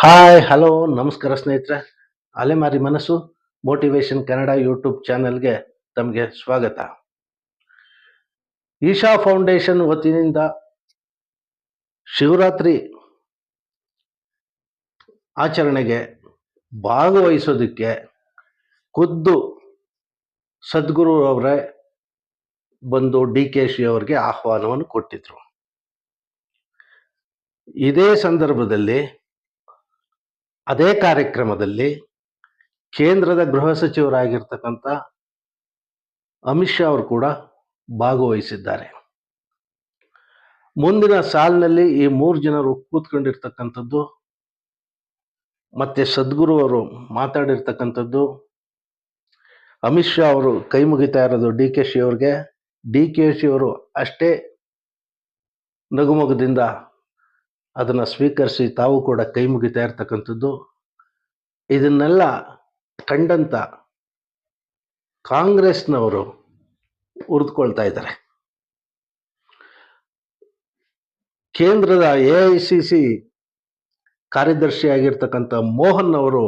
Hi hello ನಮಸ್ಕಾರ ಸ್ನೇಹಿತರೆ. ಅಲೆಮಾರಿ ಮನಸ್ಸು ಮೋಟಿವೇಶನ್ ಕನ್ನಡ ಯೂಟ್ಯೂಬ್ ಚಾನೆಲ್ಗೆ ತಮಗೆ ಸ್ವಾಗತ. ಈಶಾ ಫೌಂಡೇಶನ್ ವತಿಯಿಂದ ಶಿವರಾತ್ರಿ ಆಚರಣೆಗೆ ಭಾಗವಹಿಸೋದಕ್ಕೆ ಖುದ್ದು ಸದ್ಗುರು ಅವರೇ ಬಂದು ಡಿ ಕೆ ಶಿ ಅವರಿಗೆ ಆಹ್ವಾನವನ್ನು ಕೊಟ್ಟಿದ್ರು. ಇದೇ ಸಂದರ್ಭದಲ್ಲಿ ಅದೇ ಕಾರ್ಯಕ್ರಮದಲ್ಲಿ ಕೇಂದ್ರದ ಗೃಹ ಸಚಿವರಾಗಿರ್ತಕ್ಕಂಥ ಅಮಿತ್ ಶಾ ಅವರು ಕೂಡ ಭಾಗವಹಿಸಿದ್ದಾರೆ. ಮುಂದಿನ ಸಾಲಿನಲ್ಲಿ ಈ ಮೂರು ಜನರು ಕೂತ್ಕೊಂಡಿರ್ತಕ್ಕಂಥದ್ದು, ಮತ್ತೆ ಸದ್ಗುರು ಅವರು ಮಾತಾಡಿರ್ತಕ್ಕಂಥದ್ದು, ಅಮಿತ್ ಶಾ ಅವರು ಕೈ ಮುಗಿತಾ ಇರೋದು ಡಿ ಕೆ ಶಿ ಅವ್ರಿಗೆ. ಡಿ ಕೆ ಶಿ ಅವರು ಅಷ್ಟೇ ನಗುಮಗದಿಂದ ಅದನ್ನು ಸ್ವೀಕರಿಸಿ ತಾವು ಕೂಡ ಕೈ ಮುಗಿತಾ ಇರ್ತಕ್ಕಂಥದ್ದು ಇದನ್ನೆಲ್ಲ ಕಂಡಂತ ಕಾಂಗ್ರೆಸ್ನವರು ಉರಿದುಕೊಳ್ತಾ ಇದ್ದಾರೆ. ಕೇಂದ್ರದ ಎ ಐ ಸಿ ಸಿ ಕಾರ್ಯದರ್ಶಿಯಾಗಿರ್ತಕ್ಕಂಥ ಮೋಹನ್ ಅವರು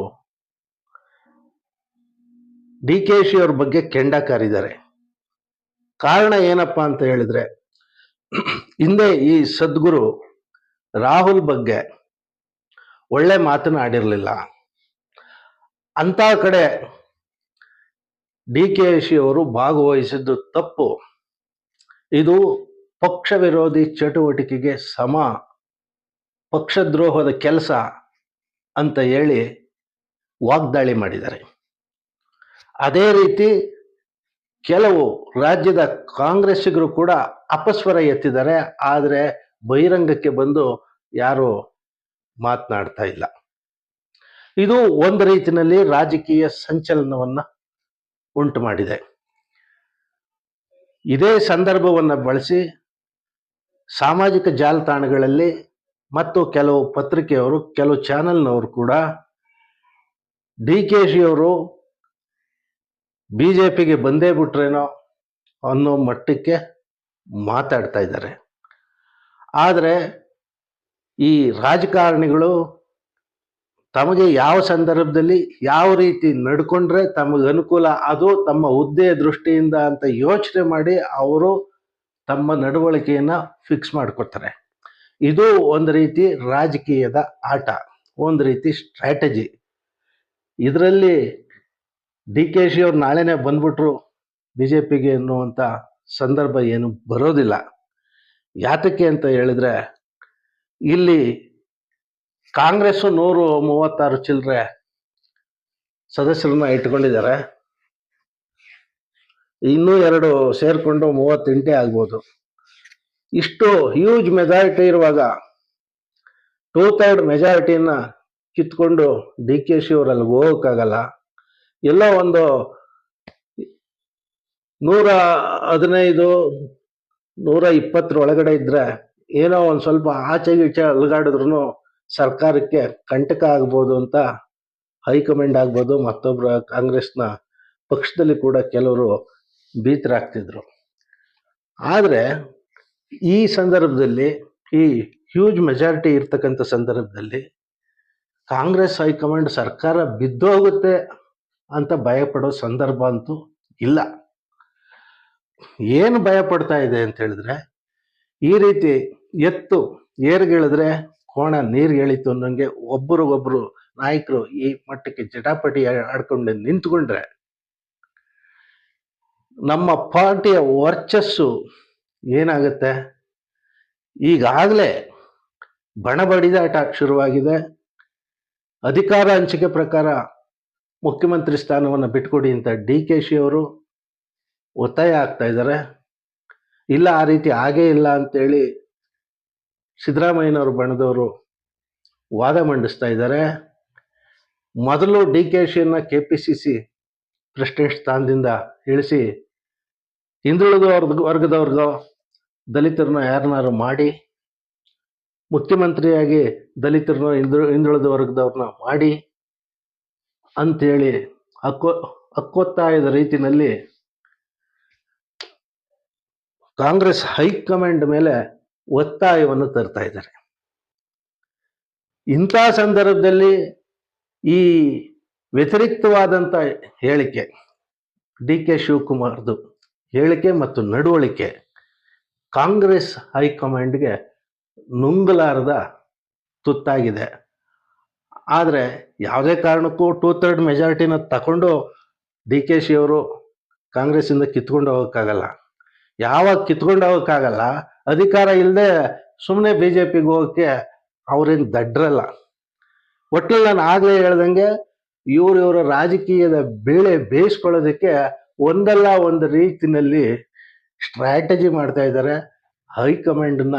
ಡಿ ಕೆ ಶಿ ಅವ್ರ ಬಗ್ಗೆ ಕೆಂಡ ಕಾರಿದ್ದಾರೆ ಕಾರಣ ಏನಪ್ಪಾ ಅಂತ ಹೇಳಿದ್ರೆ, ಹಿಂದೆ ಈ ಸದ್ಗುರು ರಾಹುಲ್ ಬಗ್ಗೆ ಒಳ್ಳೆ ಮಾತನ್ನ ಆಡಿರಲಿಲ್ಲ. ಅಂತ ಕಡೆ ಡಿ ಕೆ ಶಿ ಅವರು ಭಾಗವಹಿಸಿದ್ದು ತಪ್ಪು. ಇದು ಪಕ್ಷ ವಿರೋಧಿ ಚಟುವಟಿಕೆಗೆ ಸಮ, ಪಕ್ಷದ್ರೋಹದ ಕೆಲಸ ಅಂತ ಹೇಳಿ ವಾಗ್ದಾಳಿ ಮಾಡಿದ್ದಾರೆ. ಅದೇ ರೀತಿ ಕೆಲವು ರಾಜ್ಯದ ಕಾಂಗ್ರೆಸ್ಸಿಗರು ಕೂಡ ಅಪಸ್ವರ ಎತ್ತಿದ್ದಾರೆ. ಆದರೆ ಬಹಿರಂಗಕ್ಕೆ ಬಂದು ಯಾರು ಮಾತನಾಡ್ತಾ ಇಲ್ಲ. ಇದು ಒಂದು ರೀತಿಯಲ್ಲಿ ರಾಜಕೀಯ ಸಂಚಲನವನ್ನ ಉಂಟು ಮಾಡಿದೆ. ಇದೇ ಸಂದರ್ಭವನ್ನು ಬಳಸಿ ಸಾಮಾಜಿಕ ಜಾಲತಾಣಗಳಲ್ಲಿ ಮತ್ತು ಕೆಲವು ಪತ್ರಿಕೆಯವರು, ಕೆಲವು ಚಾನೆಲ್ನವರು ಕೂಡ ಡಿ ಕೆ ಶಿಯವರು ಬಿ ಜೆ ಪಿಗೆ ಬಂದೇ ಬಿಟ್ರೇನೋ ಅನ್ನೋ ಮಟ್ಟಕ್ಕೆ ಮಾತಾಡ್ತಾ ಇದ್ದಾರೆ. ಆದರೆ ಈ ರಾಜಕಾರಣಿಗಳು ತಮಗೆ ಯಾವ ಸಂದರ್ಭದಲ್ಲಿ ಯಾವ ರೀತಿ ನಡ್ಕೊಂಡ್ರೆ ತಮಗೆ ಅನುಕೂಲ, ಅದು ತಮ್ಮ ಹುದ್ದೆಯ ದೃಷ್ಟಿಯಿಂದ ಅಂತ ಯೋಚನೆ ಮಾಡಿ ಅವರು ತಮ್ಮ ನಡವಳಿಕೆಯನ್ನು ಫಿಕ್ಸ್ ಮಾಡ್ಕೊತಾರೆ ಇದು ಒಂದು ರೀತಿ ರಾಜಕೀಯದ ಆಟ, ಒಂದು ರೀತಿ ಸ್ಟ್ರಾಟಜಿ ಇದರಲ್ಲಿ ಡಿ ಕೆ ಶಿ ಅವ್ರು ನಾಳೆನೇ ಬಂದ್ಬಿಟ್ರು ಬಿ ಜೆ ಪಿಗೆ ಅನ್ನುವಂಥ ಸಂದರ್ಭ ಏನು ಬರೋದಿಲ್ಲ. ಯಾತಕ್ಕೆ ಅಂತ ಹೇಳಿದ್ರೆ, ಇಲ್ಲಿ ಕಾಂಗ್ರೆಸ್ ನೂರು ಮೂವತ್ತಾರು ಚಿಲ್ಲರೆ ಸದಸ್ಯರನ್ನ ಇಟ್ಕೊಂಡಿದ್ದಾರೆ ಇನ್ನೂ ಎರಡು ಸೇರ್ಕೊಂಡು ಮೂವತ್ತೆಂಟೇ ಆಗ್ಬೋದು. ಇಷ್ಟು ಹ್ಯೂಜ್ ಮೆಜಾರಿಟಿ ಇರುವಾಗ ಟೂ ಥರ್ಡ್ ಮೆಜಾರಿಟಿನ ಕಿತ್ಕೊಂಡು ಡಿ ಕೆ ಶಿ ಅವರಲ್ಲಿ ಹೋಗೋಕ್ಕಾಗಲ್ಲ. ಎಲ್ಲ ಒಂದು ನೂರ ಹದಿನೈದು ನೂರ ಇಪ್ಪತ್ತರ ಒಳಗಡೆ ಇದ್ದರೆ ಏನೋ ಒಂದು ಸ್ವಲ್ಪ ಆಚೆ ಈಚೆ ಅಲ್ಗಾಡಿದ್ರು ಸರ್ಕಾರಕ್ಕೆ ಕಂಟಕ ಆಗ್ಬೋದು ಅಂತ ಹೈಕಮಾಂಡ್ ಆಗ್ಬೋದು ಮತ್ತೊಬ್ಬರ ಕಾಂಗ್ರೆಸ್ನ ಪಕ್ಷದಲ್ಲಿ ಕೂಡ ಕೆಲವರು ಭೀತರಾಗ್ತಿದ್ರು. ಆದರೆ ಈ ಸಂದರ್ಭದಲ್ಲಿ, ಈ ಹ್ಯೂಜ್ ಮೆಜಾರಿಟಿ ಇರ್ತಕ್ಕಂಥ ಸಂದರ್ಭದಲ್ಲಿ ಕಾಂಗ್ರೆಸ್ ಹೈಕಮಾಂಡ್ ಸರ್ಕಾರ ಬಿದ್ದೋಗುತ್ತೆ ಅಂತ ಭಯಪಡೋ ಸಂದರ್ಭ ಅಂತೂ ಇಲ್ಲ. ಏನು ಭಯ ಪಡ್ತಾ ಇದೆ ಅಂತ ಹೇಳಿದ್ರೆ, ಈ ರೀತಿ ಎತ್ತು ಏರ್ಗಿಳಿದ್ರೆ ಕೋಣ ನೀರ್ಗಿಳಿತು ಅನ್ನೋಂಗೆ ಒಬ್ಬರಿಗೊಬ್ರು ನಾಯಕರು ಈ ಮಟ್ಟಕ್ಕೆ ಜಟಾಪಟಿ ಆಡ್ಕೊಂಡು ನಿಂತ್ಕೊಂಡ್ರೆ, ನಮ್ಮ ಪಾರ್ಟಿಯ ವರ್ಚಸ್ಸು ಏನಾಗುತ್ತೆ? ಈಗಾಗಲೇ ಬಣ ಬಡಿದಾಟ ಶುರುವಾಗಿದೆ. ಅಧಿಕಾರ ಹಂಚಿಕೆ ಪ್ರಕಾರ ಮುಖ್ಯಮಂತ್ರಿ ಸ್ಥಾನವನ್ನು ಬಿಟ್ಕೊಡಿ ಅಂತ ಡಿ ಕೆ ಶಿ ಅವರು ಒತ್ತಾಯ ಆಗ್ತಾ ಇದ್ದಾರೆ. ಇಲ್ಲ, ಆ ರೀತಿ ಆಗೇ ಇಲ್ಲ ಅಂತೇಳಿ ಸಿದ್ದರಾಮಯ್ಯನವರು ಬಣದವರು ವಾದ ಮಂಡಿಸ್ತಾ ಇದ್ದಾರೆ. ಮೊದಲು D K ಶಿಯನ್ನ K P C C president ಸ್ಥಾನದಿಂದ ಇಳಿಸಿ ಹಿಂದುಳಿದ ವರ್ಗದವ್ರದ್ದು ದಲಿತರನ್ನ ಯಾರನ್ನಾರು ಮಾಡಿ, ಮುಖ್ಯಮಂತ್ರಿಯಾಗಿ ದಲಿತರನ್ನ ಹಿಂದು, ಹಿಂದುಳಿದ ವರ್ಗದವ್ರನ್ನ ಮಾಡಿ ಅಂಥೇಳಿ ಹಕ್ಕೊ ಹಕ್ಕೊತ್ತಾಯದ ರೀತಿನಲ್ಲಿ ಕಾಂಗ್ರೆಸ್ ಹೈಕಮಾಂಡ್ ಮೇಲೆ ಒತ್ತಾಯವನ್ನು ತರ್ತಾ ಇದ್ದಾರೆ. ಇಂಥ ಸಂದರ್ಭದಲ್ಲಿ ಈ ವ್ಯತಿರಿಕ್ತವಾದಂಥ ಹೇಳಿಕೆ ಡಿ ಕೆ ಶಿವಕುಮಾರ್ದು ಹೇಳಿಕೆ ಮತ್ತು ನಡವಳಿಕೆ ಕಾಂಗ್ರೆಸ್ ಹೈಕಮಾಂಡ್ಗೆ ನುಂಗಲಾರದ ತುತ್ತಾಗಿದೆ. ಆದರೆ ಯಾವುದೇ ಕಾರಣಕ್ಕೂ ಟೂ ಥರ್ಡ್ ಮೆಜಾರಿಟಿನ ತಗೊಂಡು ಡಿ ಕೆ ಶಿ ಅವರು ಕಾಂಗ್ರೆಸ್ಸಿಂದ ಕಿತ್ಕೊಂಡು ಹೋಗೋಕ್ಕಾಗಲ್ಲ. ಯಾವಾಗ ಕಿತ್ಕೊಂಡು ಹೋಗೋಕ್ಕಾಗಲ್ಲ, ಅಧಿಕಾರ ಇಲ್ಲದೆ ಸುಮ್ಮನೆ ಬಿ ಜೆ ಪಿಗೆ ಹೋಗೋಕ್ಕೆ ಅವ್ರೇನು ದಡ್ರಲ್ಲ. ಒಟ್ಟಿನಲ್ಲಿ ನಾನು ಆಗಲೇ ಹೇಳ್ದಂಗೆ ಇವರು ಇವರ ರಾಜಕೀಯದ ಬೇಳೆ ಬೇಯಿಸ್ಕೊಳ್ಳೋದಕ್ಕೆ ಒಂದಲ್ಲ ಒಂದು ರೀತಿನಲ್ಲಿ ಸ್ಟ್ರಾಟಜಿ ಮಾಡ್ತಾ ಇದ್ದಾರೆ ಹೈಕಮಾಂಡನ್ನ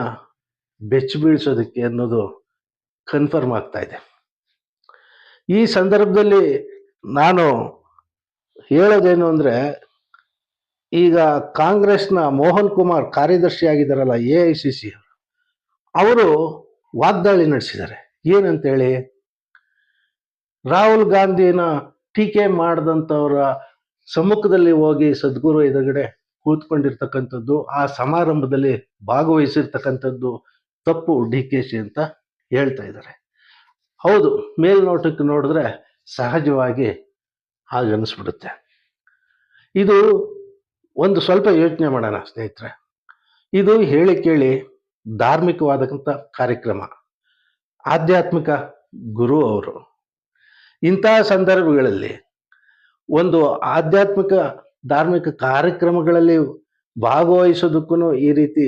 ಬೆಚ್ಚ ಬೀಳ್ಸೋದಕ್ಕೆ ಅನ್ನೋದು ಕನ್ಫರ್ಮ್ ಆಗ್ತಾ ಇದೆ. ಈ ಸಂದರ್ಭದಲ್ಲಿ ನಾನು ಹೇಳೋದೇನು ಅಂದರೆ ಈಗ ಕಾಂಗ್ರೆಸ್ನ ಮೋಹನ್ ಕುಮಾರ್ ಕಾರ್ಯದರ್ಶಿ ಆಗಿದ್ದಾರಲ್ಲ ಎ ಐ ಸಿ ಸಿ ಅವರು ವಾಗ್ದಾಳಿ ನಡೆಸಿದ್ದಾರೆ. ಏನಂತೇಳಿ? ರಾಹುಲ್ ಗಾಂಧಿನ ಟೀಕೆ ಮಾಡಿದಂಥವ್ರ ಸಮ್ಮುಖದಲ್ಲಿ ಹೋಗಿ ಸದ್ಗುರು ಎದುರುಗಡೆ ಕೂತ್ಕೊಂಡಿರ್ತಕ್ಕಂಥದ್ದು, ಆ ಸಮಾರಂಭದಲ್ಲಿ ಭಾಗವಹಿಸಿರ್ತಕ್ಕಂಥದ್ದು ತಪ್ಪು ಡಿ ಕೆ ಸಿ ಅಂತ ಹೇಳ್ತಾ ಇದ್ದಾರೆ. ಹೌದು, ಮೇಲ್ನೋಟಕ್ಕೆ ನೋಡಿದ್ರೆ ಸಹಜವಾಗಿ ಹಾಗನ್ನಿಸ್ಬಿಡುತ್ತೆ. ಇದು ಒಂದು ಸ್ವಲ್ಪ ಯೋಚನೆ ಮಾಡೋಣ, ಸ್ನೇಹಿತರೆ. ಇದು ಹೇಳಿ ಕೇಳಿ ಧಾರ್ಮಿಕವಾದಂಥ ಕಾರ್ಯಕ್ರಮ. ಆಧ್ಯಾತ್ಮಿಕ ಗುರು ಅವರು. ಇಂತಹ ಸಂದರ್ಭಗಳಲ್ಲಿ ಒಂದು ಆಧ್ಯಾತ್ಮಿಕ ಧಾರ್ಮಿಕ ಕಾರ್ಯಕ್ರಮಗಳಲ್ಲಿ ಭಾಗವಹಿಸೋದಕ್ಕೂ ಈ ರೀತಿ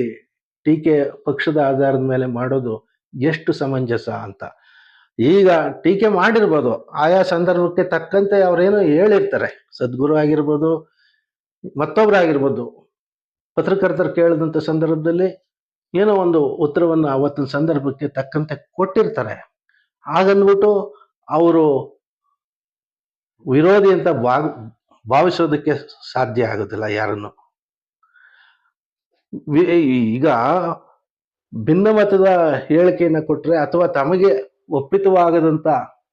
ಟೀಕೆ ಪಕ್ಷದ ಆಧಾರದ ಮೇಲೆ ಮಾಡೋದು ಎಷ್ಟು ಸಮಂಜಸ ಅಂತ. ಈಗ ಟೀಕೆ ಮಾಡಿರ್ಬೋದು, ಆಯಾ ಸಂದರ್ಭಕ್ಕೆ ತಕ್ಕಂತೆ ಅವರೇನೋ ಹೇಳಿರ್ತಾರೆ. ಸದ್ಗುರು ಆಗಿರ್ಬೋದು ಮತ್ತೊಬ್ಬರಾಗಿರ್ಬೋದು ಪತ್ರಕರ್ತರು ಕೇಳಿದಂಥ ಸಂದರ್ಭದಲ್ಲಿ ಏನೋ ಒಂದು ಉತ್ತರವನ್ನು ಅವತ್ತಿನ ಸಂದರ್ಭಕ್ಕೆ ತಕ್ಕಂತೆ ಕೊಟ್ಟಿರ್ತಾರೆ. ಹಾಗನ್ಬಿಟ್ಟು ಅವರು ವಿರೋಧಿ ಅಂತ ಭಾವ ಭಾವಿಸೋದಕ್ಕೆ ಸಾಧ್ಯ ಆಗೋದಿಲ್ಲ ಯಾರನ್ನು. ಈಗ ಭಿನ್ನಮತದ ಹೇಳಿಕೆಯನ್ನು ಕೊಟ್ಟರೆ ಅಥವಾ ತಮಗೆ ಒಪ್ಪಿತವಾಗದಂತ,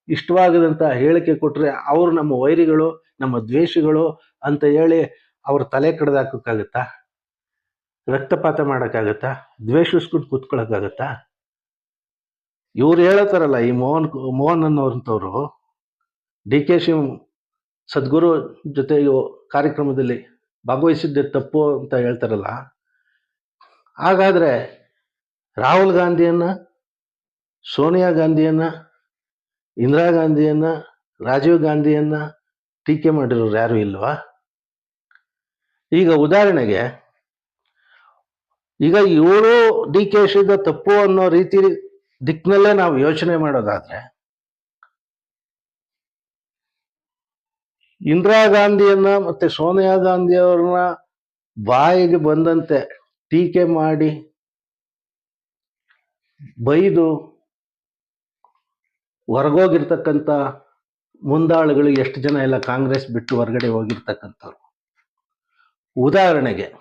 ಇಷ್ಟವಾಗದಂತ ಹೇಳಿಕೆ ಕೊಟ್ಟರೆ ಅವರು ನಮ್ಮ ವೈರಿಗಳು, ನಮ್ಮ ದ್ವೇಷಿಗಳು ಅಂತ ಹೇಳಿ ಅವ್ರ ತಲೆ ಕಡ್ದಾಕಕ್ಕಾಗತ್ತಾ? ರಕ್ತಪಾತ ಮಾಡೋಕ್ಕಾಗತ್ತಾ? ದ್ವೇಷಿಸ್ಕೊಂಡು ಕೂತ್ಕೊಳ್ಳೋಕ್ಕಾಗತ್ತಾ ಇವ್ರು ಹೇಳತ್ತಾರಲ್ಲ, ಈ ಮೋಹನ್ ಮೋಹನ್ ಅನ್ನೋರಂಥವ್ರು ಡಿ ಕೆ ಶಿವ್ ಸದ್ಗುರು ಜೊತೆ ಕಾರ್ಯಕ್ರಮದಲ್ಲಿ ಭಾಗವಹಿಸಿದ್ದೆ ತಪ್ಪು ಅಂತ ಹೇಳ್ತಾರಲ್ಲ, ಹಾಗಾದ್ರೆ ರಾಹುಲ್ ಗಾಂಧಿಯನ್ನ, ಸೋನಿಯಾ ಗಾಂಧಿಯನ್ನ, ಇಂದಿರಾ ಗಾಂಧಿಯನ್ನ, ರಾಜೀವ್ ಗಾಂಧಿಯನ್ನ ಟೀಕೆ ಮಾಡಿರೋರು ಯಾರು ಇಲ್ವಾ? ಈಗ ಉದಾಹರಣೆಗೆ, ಈಗ ಇವರು ಡಿ ಕೆ ಶಿದ ತಪ್ಪು ಅನ್ನೋ ರೀತಿ ದಿಕ್ಕಿನಲ್ಲೇ ನಾವು ಯೋಚನೆ ಮಾಡೋದಾದ್ರೆ, ಇಂದಿರಾ ಗಾಂಧಿಯನ್ನ ಮತ್ತೆ ಸೋನಿಯಾ ಗಾಂಧಿ ಅವ್ರನ್ನ ಬಾಯಿಗೆ ಬಂದಂತೆ ಟೀಕೆ ಮಾಡಿ, ಬೈದು ಹೊರಗೋಗಿರ್ತಕ್ಕಂಥ ಮುಂದಾಳುಗಳು ಎಷ್ಟು ಜನ ಎಲ್ಲ ಕಾಂಗ್ರೆಸ್ ಬಿಟ್ಟು ಹೊರಗಡೆ ಹೋಗಿರ್ತಕ್ಕಂಥವ್ರು. ಉದಾಹರಣೆಗೆ,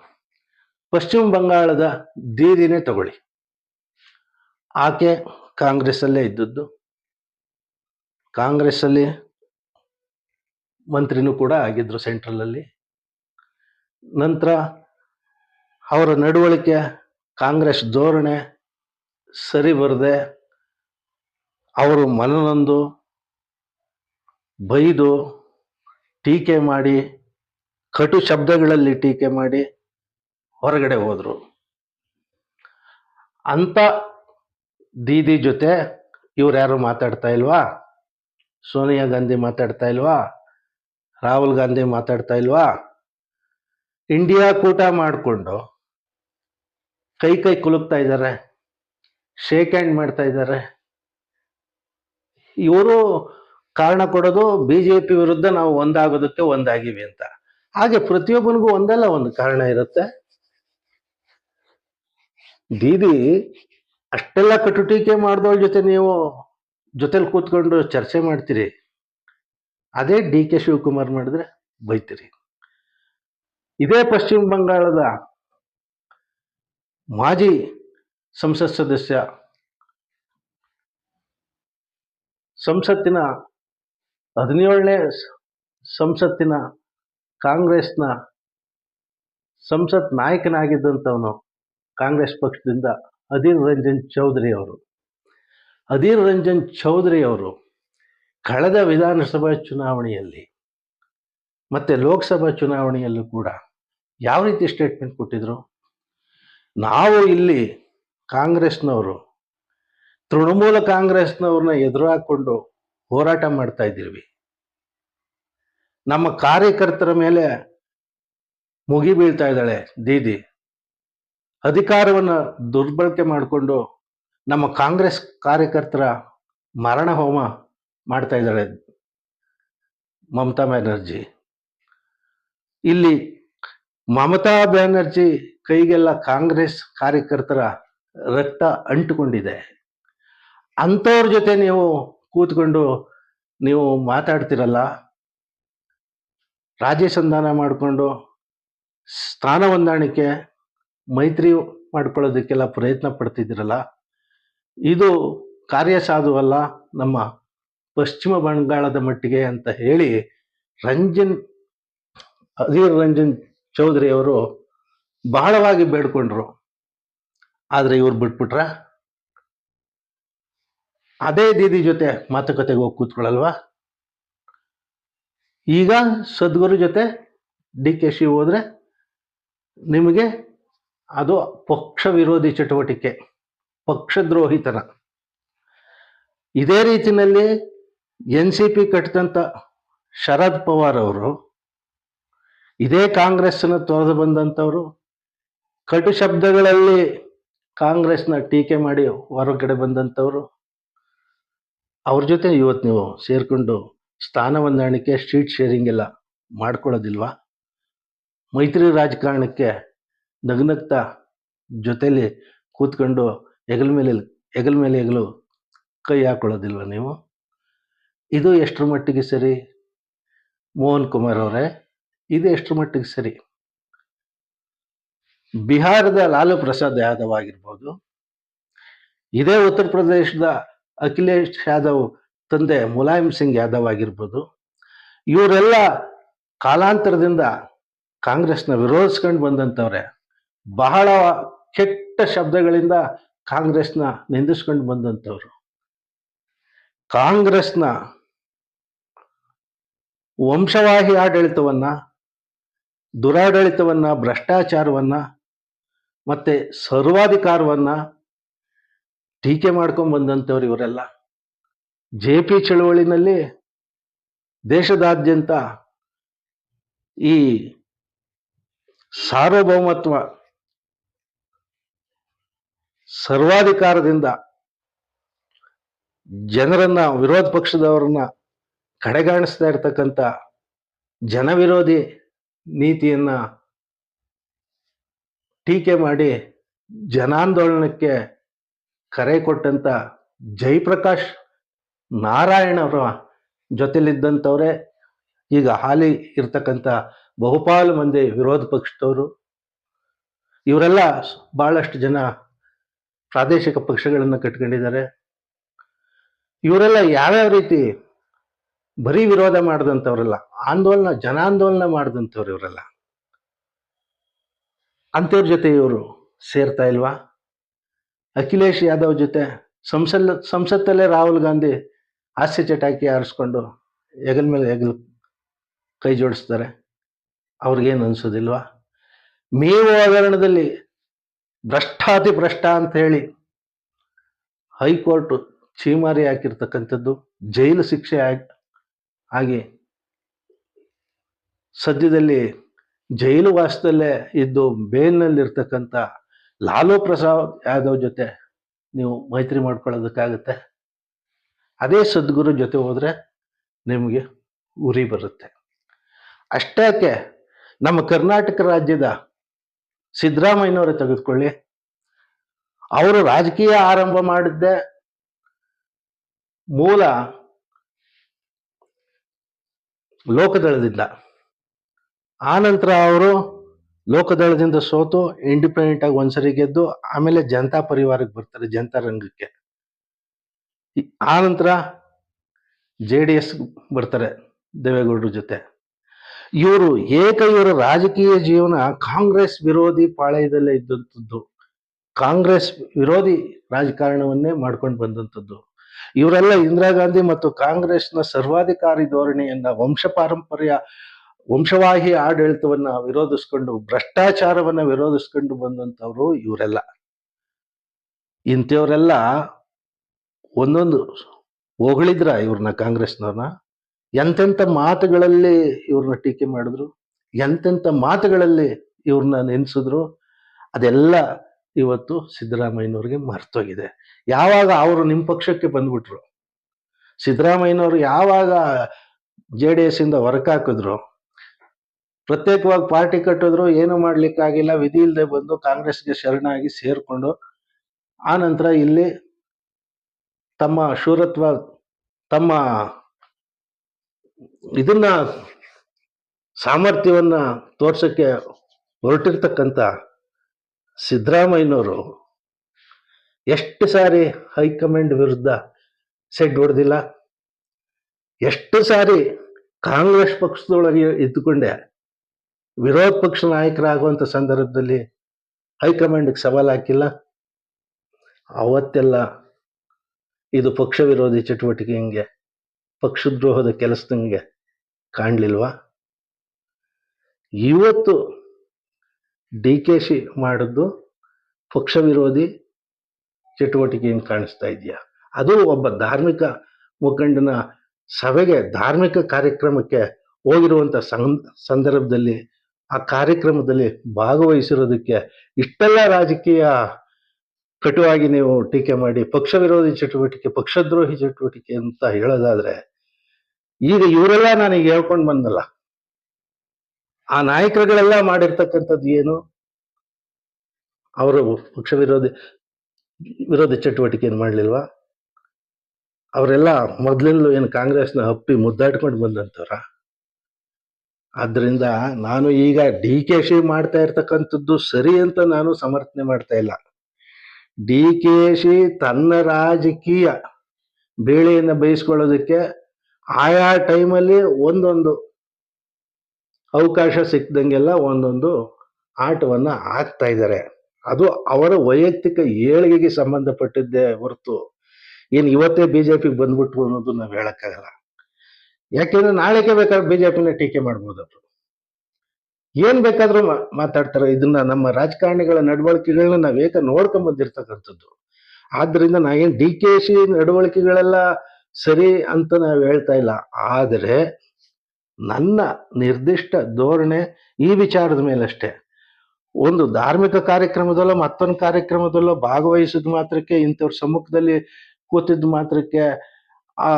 ಪಶ್ಚಿಮ ಬಂಗಾಳದ ದೀದಿನೇ ತಗೊಳ್ಳಿ. ಆಕೆ ಕಾಂಗ್ರೆಸ್ಸಲ್ಲೇ ಇದ್ದದ್ದು. ಕಾಂಗ್ರೆಸ್ಸಲ್ಲಿ ಮಂತ್ರಿನೂ ಕೂಡ ಆಗಿದ್ರು ಸೆಂಟ್ರಲಲ್ಲಿ. ನಂತರ ಅವರ ನಡವಳಿಕೆ, ಕಾಂಗ್ರೆಸ್ ಧೋರಣೆ ಸರಿ ಬರದೆ ಅವರು ಮನನೊಂದು, ಬೈದು, ಟೀಕೆ ಮಾಡಿ ಕಟು ಶಬ್ದಗಳಲ್ಲಿ ಟೀಕೆ ಮಾಡಿ ಹೊರಗಡೆ ಹೋದರು. ಅಂತ ದೀದಿ ಜೊತೆ ಇವ್ರು ಯಾರು ಮಾತಾಡ್ತಾ ಇಲ್ವಾ? ಸೋನಿಯಾ ಗಾಂಧಿ ಮಾತಾಡ್ತಾ ಇಲ್ವಾ? ರಾಹುಲ್ ಗಾಂಧಿ ಮಾತಾಡ್ತಾ ಇಲ್ವಾ? ಇಂಡಿಯಾ ಕೂಟ ಮಾಡಿಕೊಂಡು ಕೈ ಕೈ ಕುಲುಕ್ತಾ ಇದ್ದಾರೆ ಶೇಕ್ ಹ್ಯಾಂಡ್ ಮಾಡ್ತಾ ಇದ್ದಾರೆ ಇವರು ಕಾರಣ ಕೊಡೋದು ಬಿಜೆಪಿ ವಿರುದ್ಧ ನಾವು ಒಂದಾಗೋದಕ್ಕೆ ಒಂದಾಗಿವಿ ಅಂತ. ಹಾಗೆ ಪ್ರತಿಯೊಬ್ಬನಿಗೂ ಒಂದಲ್ಲ ಒಂದು ಕಾರಣ ಇರುತ್ತೆ. ದೀದಿ, ಅಷ್ಟೆಲ್ಲ ಕಟುಟೀಕೆ ಮಾಡಿದವ್ರ ಜೊತೆ ನೀವು ಜೊತೆಲಿ ಕೂತ್ಕೊಂಡು ಚರ್ಚೆ ಮಾಡ್ತೀರಿ. ಅದೇ ಡಿ ಕೆ ಶಿವಕುಮಾರ್ ಮಾಡಿದ್ರೆ ಬೈತೀರಿ. ಇದೇ ಪಶ್ಚಿಮ ಬಂಗಾಳದ ಮಾಜಿ ಸಂಸತ್ ಸದಸ್ಯ, ಸಂಸತ್ತಿನ ಹದಿನೇಳನೇ ಸಂಸತ್ತಿನ ಕಾಂಗ್ರೆಸ್ನ ಸಂಸತ್ ನಾಯಕನಾಗಿದ್ದಂಥವನು ಕಾಂಗ್ರೆಸ್ ಪಕ್ಷದಿಂದ ಅಧೀರ್ ರಂಜನ್ ಚೌಧರಿ ಅವರು. ಅಧೀರ್ ರಂಜನ್ ಚೌಧರಿ ಅವರು ಕಳೆದ ವಿಧಾನಸಭಾ ಚುನಾವಣೆಯಲ್ಲಿ ಮತ್ತು ಲೋಕಸಭಾ ಚುನಾವಣೆಯಲ್ಲೂ ಕೂಡ ಯಾವ ರೀತಿ ಸ್ಟೇಟ್ಮೆಂಟ್ ಕೊಟ್ಟಿದ್ರು? ನಾವು ಇಲ್ಲಿ ಕಾಂಗ್ರೆಸ್ನವರು, ತೃಣಮೂಲ ಕಾಂಗ್ರೆಸ್ನವ್ರನ್ನ ಎದುರು ಹಾಕ್ಕೊಂಡು ಹೋರಾಟ ಮಾಡ್ತಾ ಇದ್ದೀವಿ. ನಮ್ಮ ಕಾರ್ಯಕರ್ತರ ಮೇಲೆ ಮುಗಿ ಬೀಳ್ತಾ ಇದ್ದಾಳೆ ದೀದಿ. ಅಧಿಕಾರವನ್ನು ದುರ್ಬಳಕೆ ಮಾಡಿಕೊಂಡು ನಮ್ಮ ಕಾಂಗ್ರೆಸ್ ಕಾರ್ಯಕರ್ತರ ಮರಣ ಹೋಮ ಮಾಡ್ತಾ ಇದ್ದಾಳೆ ಮಮತಾ ಬ್ಯಾನರ್ಜಿ. ಇಲ್ಲಿ ಮಮತಾ ಬ್ಯಾನರ್ಜಿ ಕೈಗೆಲ್ಲ ಕಾಂಗ್ರೆಸ್ ಕಾರ್ಯಕರ್ತರ ರಕ್ತ ಅಂಟುಕೊಂಡಿದೆ. ಅಂಥವ್ರ ಜೊತೆ ನೀವು ಕೂತ್ಕೊಂಡು ನೀವು ಮಾತಾಡ್ತಿರಲ್ಲ ರಾಜ್ಯ ಸಂಧಾನ ಮಾಡಿಕೊಂಡು ಸ್ಥಾನ ಹೊಂದಾಣಿಕೆ ಮೈತ್ರಿ ಮಾಡ್ಕೊಳ್ಳೋದಕ್ಕೆಲ್ಲ ಪ್ರಯತ್ನ ಪಡ್ತಿದ್ದೀರಲ್ಲ? ಇದು ಕಾರ್ಯಸಾಧುವಲ್ಲ ನಮ್ಮ ಪಶ್ಚಿಮ ಬಂಗಾಳದ ಮಟ್ಟಿಗೆ ಅಂತ ಹೇಳಿ ರಂಜನ್, ಅಧೀರ್ ರಂಜನ್ ಚೌಧರಿ ಅವರು ಬಹಳವಾಗಿ ಬೇಡ್ಕೊಂಡ್ರು. ಆದರೆ ಇವ್ರು ಬಿಟ್ಬಿಟ್ರ? ಅದೇ ದೀದಿ ಜೊತೆ ಮಾತುಕತೆಗೆ ಹೋಗಿ ಕೂತ್ಕೊಳ್ಳಲ್ವಾ ಈಗ ಸದ್ಗುರು ಜೊತೆ ಡಿ ಕೆ ಶಿ ಹೋದರೆ ನಿಮಗೆ ಅದು ಪಕ್ಷ ವಿರೋಧಿ ಚಟುವಟಿಕೆ, ಪಕ್ಷದ್ರೋಹಿತನ. ಇದೇ ರೀತಿಯಲ್ಲಿ ಎನ್ ಸಿ ಪಿ ಕಟ್ಟಿದಂಥ ಶರದ್ ಪವಾರ್ ಅವರು, ಇದೇ ಕಾಂಗ್ರೆಸ್ನ ತೊರೆದು ಬಂದಂಥವರು ಕಟು ಶಬ್ದಗಳಲ್ಲಿ ಕಾಂಗ್ರೆಸ್ನ ಟೀಕೆ ಮಾಡಿ ಹೊರಗಡೆ ಬಂದಂಥವರು ಅವ್ರ ಜೊತೆ ಇವತ್ತು ನೀವು ಸೇರ್ಕೊಂಡು ಸ್ಥಾನ ಹೊಂದಾಣಿಕೆ ಸ್ಟ್ರೀಟ್ ಶೇರಿಂಗ್ ಎಲ್ಲ ಮಾಡ್ಕೊಳ್ಳೋದಿಲ್ವಾ? ಮೈತ್ರಿ ರಾಜಕಾರಣಕ್ಕೆ ನಗ್ನಗ್ತಾ ಜೊತೆಯಲ್ಲಿ ಕೂತ್ಕೊಂಡು ಹೆಗಲ ಮೇಲೆ ಹೆಗಲ ಮೇಲೆ ಹೆಗಲು ಕೈ ಹಾಕೊಳ್ಳೋದಿಲ್ವ ನೀವು? ಇದು ಎಷ್ಟರ ಮಟ್ಟಿಗೆ ಸರಿ? ಮೋಹನ್ ಕುಮಾರ್ ಅವರೇ, ಇದು ಎಷ್ಟರ ಮಟ್ಟಿಗೆ ಸರಿ? ಬಿಹಾರದ ಲಾಲು ಪ್ರಸಾದ್ ಯಾದವ್ ಆಗಿರ್ಬೋದು, ಇದೇ ಉತ್ತರ ಪ್ರದೇಶದ ಅಖಿಲೇಶ್ ಯಾದವ್ ತಂದೆ ಮುಲಾಯಂ ಸಿಂಗ್ ಯಾದವ್ ಆಗಿರ್ಬೋದು, ಇವರೆಲ್ಲ ಕಾಲಾಂತರದಿಂದ ಕಾಂಗ್ರೆಸ್ನ ವಿರೋಧಿಸ್ಕೊಂಡು ಬಂದಂಥವ್ರೆ. ಬಹಳ ಕೆಟ್ಟ ಶಬ್ದಗಳಿಂದ ಕಾಂಗ್ರೆಸ್ನ ನಿಂದಿಸ್ಕೊಂಡು ಬಂದಂಥವ್ರು. ಕಾಂಗ್ರೆಸ್ನ ವಂಶವಾಹಿ ಆಡಳಿತವನ್ನ, ದುರಾಡಳಿತವನ್ನ, ಭ್ರಷ್ಟಾಚಾರವನ್ನ ಮತ್ತೆ ಸರ್ವಾಧಿಕಾರವನ್ನ ಟೀಕೆ ಮಾಡ್ಕೊಂಡ್ ಬಂದಂಥವ್ರು ಇವರೆಲ್ಲ. ಜೆ ಪಿ ಚಳವಳಿನಲ್ಲಿ ದೇಶದಾದ್ಯಂತ ಈ ಸಾರ್ವಭೌಮತ್ವ ಸರ್ವಾಧಿಕಾರದಿಂದ ಜನರನ್ನ, ವಿರೋಧ ಪಕ್ಷದವರನ್ನ ಕಡೆಗಾಣಿಸ್ತಾ ಇರ್ತಕ್ಕಂಥ ಜನವಿರೋಧಿ ನೀತಿಯನ್ನ ಟೀಕೆ ಮಾಡಿ ಜನಾಂದೋಲನಕ್ಕೆ ಕರೆ ಕೊಟ್ಟಂತ ಜಯಪ್ರಕಾಶ್ ನಾರಾಯಣ ಅವರ ಜೊತೆಲಿದ್ದಂಥವ್ರೆ ಈಗ ಹಾಲಿ ಇರ್ತಕ್ಕಂಥ ಬಹುಪಾಲು ಮಂದಿ ವಿರೋಧ ಪಕ್ಷದವರು. ಇವರೆಲ್ಲ ಬಹಳಷ್ಟು ಜನ ಪ್ರಾದೇಶಿಕ ಪಕ್ಷಗಳನ್ನು ಕಟ್ಕೊಂಡಿದ್ದಾರೆ. ಇವರೆಲ್ಲ ಯಾವ್ಯಾವ ರೀತಿ ಬರೀ ವಿರೋಧ ಮಾಡಿದಂಥವ್ರಲ್ಲ, ಆಂದೋಲನ, ಜನಾಂದೋಲನ ಮಾಡಿದಂಥವ್ರು ಇವರೆಲ್ಲ. ಅಂಥವ್ರ ಜೊತೆ ಇವರು ಸೇರ್ತಾ ಇಲ್ವಾ? ಅಖಿಲೇಶ್ ಯಾದವ್ ಜೊತೆ ಸಂಸಲ್, ಸಂಸತ್ತಲ್ಲೇ ರಾಹುಲ್ ಗಾಂಧಿ ಹಾಸ್ಯ ಚಟಾಕಿ ಆರಿಸ್ಕೊಂಡು ಹೆಗಲ ಮೇಲೆ ಹೆಗಲು ಕೈ ಜೋಡಿಸ್ತಾರೆ. ಅವ್ರಿಗೇನು ಅನ್ಸೋದಿಲ್ವಾ? ಮೇವು ಹಗರಣದಲ್ಲಿ ಭ್ರಷ್ಟಾತಿ ಭ್ರಷ್ಟ ಅಂತ ಹೇಳಿ ಹೈಕೋರ್ಟ್ ಛೀಮಾರಿ ಹಾಕಿರ್ತಕ್ಕಂಥದ್ದು, ಜೈಲು ಶಿಕ್ಷೆ ಆಗಿ ಸದ್ಯದಲ್ಲಿ ಜೈಲು ವಾಸದಲ್ಲೇ ಇದ್ದು ಬೇಲ್ನಲ್ಲಿರ್ತಕ್ಕಂಥ ಲಾಲು ಪ್ರಸಾದ್ ಯಾದವ್ ಜೊತೆ ನೀವು ಮೈತ್ರಿ ಮಾಡ್ಕೊಳ್ಳೋದಕ್ಕಾಗತ್ತೆ. ಅದೇ ಸದ್ಗುರು ಜೊತೆ ಹೋದರೆ ನಿಮಗೆ ಉರಿ ಬರುತ್ತೆ. ಅಷ್ಟಕ್ಕೆ ನಮ್ಮ ಕರ್ನಾಟಕ ರಾಜ್ಯದ ಸಿದ್ದರಾಮಯ್ಯನವರೇ ತೆಗೆದುಕೊಳ್ಳಿ. ಅವರು ರಾಜಕೀಯ ಆರಂಭ ಮಾಡಿದ್ದೆ ಮೂಲ ಲೋಕದಳದಿಂದ. ಆನಂತರ ಅವರು ಲೋಕದಳದಿಂದ ಸೋತು ಇಂಡಿಪೆಂಡೆಂಟ್ ಆಗಿ ಒಂದ್ಸರಿ ಗೆದ್ದು, ಆಮೇಲೆ ಜನತಾ ಪರಿವಾರಕ್ಕೆ ಬರ್ತಾರೆ, ಜನತಾ ರಂಗಕ್ಕೆ. ಈ- ನಂತರ ಜೆ ಡಿ ಎಸ್ ಬರ್ತಾರೆ ದೇವೇಗೌಡರ ಜೊತೆ. ಇವರು ಏಕ ಇವರ ರಾಜಕೀಯ ಜೀವನ ಕಾಂಗ್ರೆಸ್ ವಿರೋಧಿ ಪಾಳಯದಲ್ಲೇ ಇದ್ದಂಥದ್ದು. ಕಾಂಗ್ರೆಸ್ ವಿರೋಧಿ ರಾಜಕಾರಣವನ್ನೇ ಮಾಡ್ಕೊಂಡು ಬಂದಂಥದ್ದು. ಇವರೆಲ್ಲ ಇಂದಿರಾ ಗಾಂಧಿ ಮತ್ತು ಕಾಂಗ್ರೆಸ್ನ ಸರ್ವಾಧಿಕಾರಿ ಧೋರಣೆಯನ್ನ ವಂಶ ಪಾರಂಪರ್ಯ, ವಂಶವಾಹಿ ಆಡಳಿತವನ್ನ ವಿರೋಧಿಸ್ಕೊಂಡು, ಭ್ರಷ್ಟಾಚಾರವನ್ನ ವಿರೋಧಿಸ್ಕೊಂಡು ಬಂದಂಥವ್ರು ಇವರೆಲ್ಲ. ಇಂಥವ್ರೆಲ್ಲ ಒಂದೊಂದು ಹೊಗಳಿದ್ರ ಇವ್ರನ್ನ ಕಾಂಗ್ರೆಸ್ನವ್ರನ್ನ? ಎಂತೆಂಥ ಮಾತುಗಳಲ್ಲಿ ಇವ್ರನ್ನ ಟೀಕೆ ಮಾಡಿದ್ರು? ಎಂತೆಂಥ ಮಾತುಗಳಲ್ಲಿ ಇವ್ರನ್ನ ನೆನೆಸಿದ್ರು? ಅದೆಲ್ಲ ಇವತ್ತು ಸಿದ್ದರಾಮಯ್ಯನವ್ರಿಗೆ ಮರ್ತೋಗಿದೆ. ಯಾವಾಗ ಅವರು ನಿಮ್ಮ ಪಕ್ಷಕ್ಕೆ ಬಂದ್ಬಿಟ್ರು? ಸಿದ್ದರಾಮಯ್ಯನವರು ಯಾವಾಗ ಜೆ ಡಿ ಎಸ್ ಇಂದ ಹೊರಕಾಕಿದ್ರು ಪ್ರತ್ಯೇಕವಾಗಿ ಪಾರ್ಟಿ ಕಟ್ಟಿದ್ರು, ಏನು ಮಾಡ್ಲಿಕ್ಕಾಗಿಲ್ಲ, ವಿಧಿ ಇಲ್ಲದೆ ಬಂದು ಕಾಂಗ್ರೆಸ್ಗೆ ಶರಣಾಗಿ ಸೇರಿಕೊಂಡು, ಆ ನಂತರ ಇಲ್ಲಿ ತಮ್ಮ ಶೂರತ್ವ, ತಮ್ಮ ಇದನ್ನ, ಸಾಮರ್ಥ್ಯವನ್ನ ತೋರ್ಸಕ್ಕೆ ಹೊರಟಿರ್ತಕ್ಕಂಥ ಸಿದ್ದರಾಮಯ್ಯನವರು ಎಷ್ಟು ಸಾರಿ ಹೈಕಮಾಂಡ್ ವಿರುದ್ಧ ಸೆಡ್ ಹೊಡೆದಿಲ್ಲ, ಎಷ್ಟು ಸಾರಿ ಕಾಂಗ್ರೆಸ್ ಪಕ್ಷದೊಳಗೆ ಇದ್ದುಕೊಂಡೆ, ವಿರೋಧ ಪಕ್ಷ ನಾಯಕರಾಗುವಂಥ ಸಂದರ್ಭದಲ್ಲಿ ಹೈಕಮಾಂಡ್ಗೆ ಸವಾಲು ಹಾಕಿಲ್ಲ ಅವತ್ತೆಲ್ಲ ಇದು ಪಕ್ಷ ವಿರೋಧಿ ಚಟುವಟಿಕೆ ಹಿಂಗೆ. ಪಕ್ಷದ್ರೋಹದ ಕೆಲಸದಂಗೆ ಕಾಣಲಿಲ್ವಾ? ಇವತ್ತು ಡಿ ಕೆ ಶಿ ಮಾಡಿದ್ದು ಪಕ್ಷ ವಿರೋಧಿ ಚಟುವಟಿಕೆಯನ್ನು ಕಾಣಿಸ್ತಾ ಇದೆಯಾ? ಅದು ಒಬ್ಬ ಧಾರ್ಮಿಕ ಮುಖಂಡನ ಸಭೆಗೆ, ಧಾರ್ಮಿಕ ಕಾರ್ಯಕ್ರಮಕ್ಕೆ ಹೋಗಿರುವಂತ ಸಂ- ಸಂದರ್ಭದಲ್ಲಿ ಆ ಕಾರ್ಯಕ್ರಮದಲ್ಲಿ ಭಾಗವಹಿಸಿರೋದಕ್ಕೆ ಇಷ್ಟೆಲ್ಲ ರಾಜಕೀಯ ಕಟುವಾಗಿ ನೀವು ಟೀಕೆ ಮಾಡಿ ಪಕ್ಷ ವಿರೋಧಿ ಚಟುವಟಿಕೆ, ಪಕ್ಷದ್ರೋಹಿ ಚಟುವಟಿಕೆ ಅಂತ ಹೇಳೋದಾದ್ರೆ, ಈಗ ಇವರೆಲ್ಲ ನನಗೆ ಹೇಳ್ಕೊಂಡು ಬಂದಲ್ಲ ಆ ನಾಯಕರುಗಳೆಲ್ಲ ಮಾಡಿರ್ತಕ್ಕಂಥದ್ದು ಏನು? ಅವರು ಪಕ್ಷ ವಿರೋಧಿ ವಿರೋಧಿ ಚಟುವಟಿಕೆಯನ್ನು ಮಾಡ್ಲಿಲ್ವಾ? ಅವರೆಲ್ಲ ಮೊದಲಿಂದಲೂ ಏನು ಕಾಂಗ್ರೆಸ್ನ ಅಪ್ಪಿ ಮುದ್ದಾಡ್ಕೊಂಡು ಬಂದಂತವ್ರ ಆದ್ರಿಂದ ನಾನು ಈಗ ಡಿ ಕೆ ಶಿ ಮಾಡ್ತಾ ಇರ್ತಕ್ಕಂಥದ್ದು ಸರಿ ಅಂತ ನಾನು ಸಮರ್ಥನೆ ಮಾಡ್ತಾ ಇಲ್ಲ. ಡಿ ಕೆ ಶಿ ತನ್ನ ರಾಜಕೀಯ ಬೇಳೆಯನ್ನು ಬೇಯಿಸ್ಕೊಳ್ಳೋದಕ್ಕೆ ಆಯಾ ಟೈಮಲ್ಲಿ ಒಂದೊಂದು ಅವಕಾಶ ಸಿಕ್ದಂಗೆಲ್ಲ ಒಂದೊಂದು ಆಟವನ್ನು ಹಾಕ್ತಾ ಇದ್ದಾರೆ. ಅದು ಅವರ ವೈಯಕ್ತಿಕ ಏಳಿಗೆಗೆ ಸಂಬಂಧಪಟ್ಟಿದ್ದೇ ಹೊರತು ಏನು ಇವತ್ತೇ ಬಿ ಜೆ ಪಿಗೆ ಬಂದ್ಬಿಟ್ವು ಅನ್ನೋದು ನಾವು ಹೇಳಕ್ಕಾಗಲ್ಲ. ಯಾಕೆಂದ್ರೆ ನಾಳೆಗೆ ಬೇಕಾದ್ರೆ ಬಿಜೆಪಿನ ಟೀಕೆ ಮಾಡ್ಬೋದು ಅವರು ಏನ್ ಬೇಕಾದ್ರೂ ಮಾತಾಡ್ತಾರೆ. ಇದನ್ನ ನಮ್ಮ ರಾಜಕಾರಣಿಗಳ ನಡವಳಿಕೆಗಳನ್ನ ನಾವೇಕ ಏಕ ಬಂದಿರ್ತಕ್ಕಂಥದ್ದು. ಆದ್ರಿಂದ ನಾವೇನ್ ಡಿ ಕೆ ಸಿ ನಡವಳಿಕೆಗಳೆಲ್ಲ ಸರಿ ಅಂತ ನಾವು ಹೇಳ್ತಾ ಇಲ್ಲ. ಆದರೆ ನನ್ನ ನಿರ್ದಿಷ್ಟ ಧೋರಣೆ ಈ ವಿಚಾರದ ಮೇಲಷ್ಟೇ. ಒಂದು ಧಾರ್ಮಿಕ ಕಾರ್ಯಕ್ರಮದಲ್ಲೋ, ಮತ್ತೊಂದು ಕಾರ್ಯಕ್ರಮದಲ್ಲೋ ಭಾಗವಹಿಸಿದ ಮಾತ್ರಕ್ಕೆ, ಇಂಥವ್ರ ಸಮ್ಮುಖದಲ್ಲಿ ಕೂತಿದ್ದ ಮಾತ್ರಕ್ಕೆ, ಆ,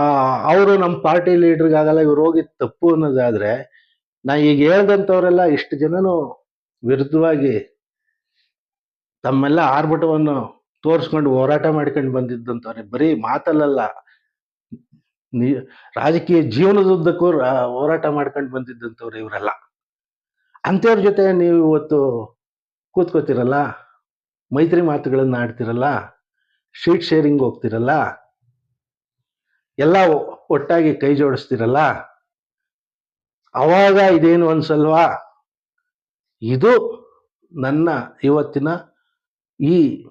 ಅವರು ನಮ್ಮ ಪಾರ್ಟಿ ಲೀಡರ್ಗಾಗಲ್ಲ, ಇವ್ರು ಹೋಗಿದ್ ತಪ್ಪು ಅನ್ನೋದಾದ್ರೆ ನಾ ಈಗ ಹೇಳ್ದಂಥವ್ರೆಲ್ಲ ಇಷ್ಟು ಜನನು ವಿರುದ್ಧವಾಗಿ ತಮ್ಮೆಲ್ಲ ಆರ್ಭಟವನ್ನು ತೋರಿಸ್ಕೊಂಡು ಹೋರಾಟ ಮಾಡ್ಕೊಂಡು ಬಂದಿದ್ದಂಥವ್ರೆ ಬರೀ ಮಾತಲ್ಲಲ್ಲ. ನೀ ರಾಜಕೀಯ ಜೀವನದುದ್ದಕ್ಕೂ ಹೋರಾಟ ಮಾಡ್ಕೊಂಡು ಬಂದಿದ್ದಂಥವ್ರು ಇವರೆಲ್ಲ. ಅಂಥವ್ರ ಜೊತೆ ನೀವು ಇವತ್ತು ಕೂತ್ಕೋತಿರಲ್ಲ? ಮೈತ್ರಿ ಮಾತುಗಳನ್ನು ಆಡ್ತಿರಲ್ಲ? Sheet sharing ಹೋಗ್ತಿರಲ್ಲ? ಎಲ್ಲ ಒಟ್ಟಾಗಿ ಕೈ ಜೋಡಿಸ್ತಿರಲ್ಲ? ಅವಾಗ ಇದೇನು ಅನ್ಸಲ್ವಾ? ಇದು ನನ್ನ ಇವತ್ತಿನ ಈ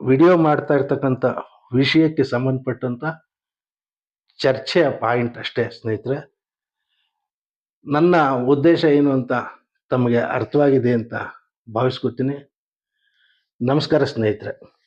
ವಿಡಿಯೋ ಮಾಡ್ತಾ ಇರ್ತಕ್ಕಂಥ ವಿಷಯಕ್ಕೆ ಸಂಬಂಧಪಟ್ಟಂತ ಚರ್ಚೆಯ ಪಾಯಿಂಟ್ ಅಷ್ಟೇ ಸ್ನೇಹಿತರೆ. ನನ್ನ ಉದ್ದೇಶ ಏನು ಅಂತ ತಮಗೆ ಅರ್ಥವಾಗಿದೆ ಅಂತ ಭಾವಿಸ್ಕೊತೀನಿ. ನಮಸ್ಕಾರ ಸ್ನೇಹಿತರೆ.